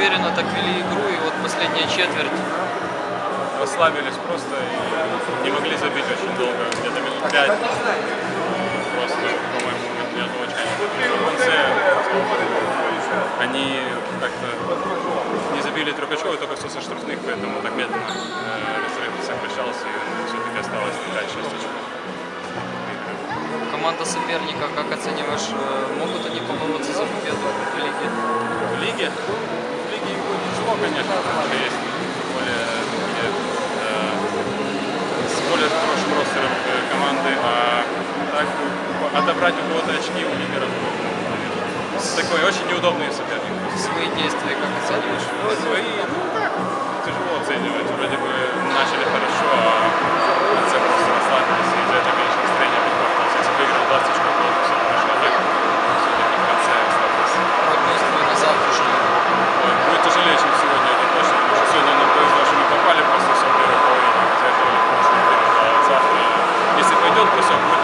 уверенно так вели игру, и вот последняя четверть. Расслабились просто и не могли забить очень долго, где-то минут пять. Просто, по-моему, не очень. В конце они как-то не забили очков, только все со штрафных, поэтому так медленно э, разрыв сокращался и все-таки осталось 5-6 очков. Команда соперника, как оцениваешь, э, могут они побороться за победу в лиге? В лиге? Конечно, что есть более такие, э, с более хорошим ростером команды, а так отобрать у кого-то очки у лидеров наверное, такой очень неудобный соперник. Свои действия как оцениваешь? pessoal.